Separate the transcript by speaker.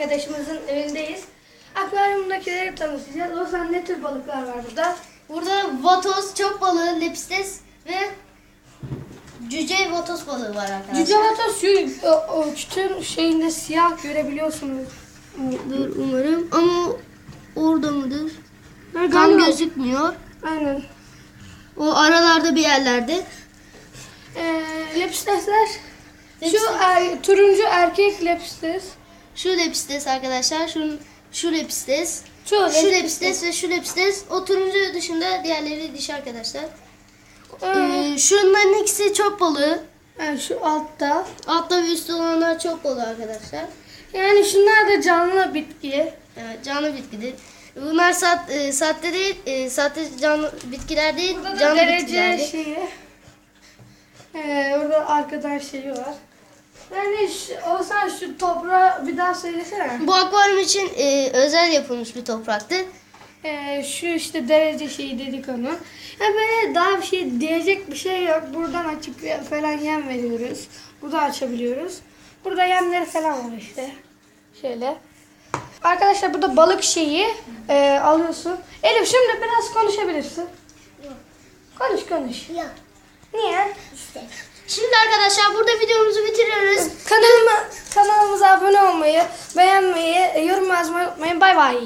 Speaker 1: arkadaşımızın evindeyiz. Akvaryumdakileri tanıtacağız. O zaman ne tür balıklar var burada?
Speaker 2: Burada vatoz, çok balığı, lepistes ve cüce vatoz balığı var arkadaşlar.
Speaker 1: Cüce vatos şu o, o kütün şeyinde siyah görebiliyorsunuz.
Speaker 2: Dur umarım ama orada mıdır?
Speaker 1: Ha,
Speaker 2: Tam gözükmüyor.
Speaker 1: Aynen.
Speaker 2: O aralarda bir yerlerde.
Speaker 1: Ee, lepistesler. Şu er- turuncu erkek lepistes.
Speaker 2: Şu lepistes arkadaşlar. Şu, şu lepistes.
Speaker 1: Şu,
Speaker 2: Şu lepistes ve şu lepistes. O turuncu dışında diğerleri dişi arkadaşlar.
Speaker 1: Ee,
Speaker 2: Ee, şunların ikisi çok balığı.
Speaker 1: yani şu altta.
Speaker 2: Altta ve üstte olanlar çok balığı arkadaşlar.
Speaker 1: Yani şunlar da canlı bitki.
Speaker 2: Evet, canlı bitkidir. Bunlar sat, e, sahte değil, e, sahte canlı bitkiler değil,
Speaker 1: Burada da
Speaker 2: canlı
Speaker 1: derece
Speaker 2: bitkilerdir.
Speaker 1: şeyi. Ee, orada arkadan şeyi var. Yani olsan şu toprağı bir daha söylesene.
Speaker 2: Bu akvaryum için e, özel yapılmış bir topraktı.
Speaker 1: Ee, şu işte derece şeyi dedik onu. Yani böyle daha bir şey diyecek bir şey yok. Buradan açıp falan yem veriyoruz. Burada açabiliyoruz. Burada yemleri falan var işte. Şöyle. Arkadaşlar burada balık şeyi e, alıyorsun. Elif şimdi biraz konuşabilirsin. Konuş konuş.
Speaker 2: Ya.
Speaker 1: Niye?
Speaker 2: Şimdi arkadaşlar burada videomuzu bitiriyoruz.
Speaker 1: Olmayı, beğenmeyi, yorum yazmayı unutmayın. Bay bay.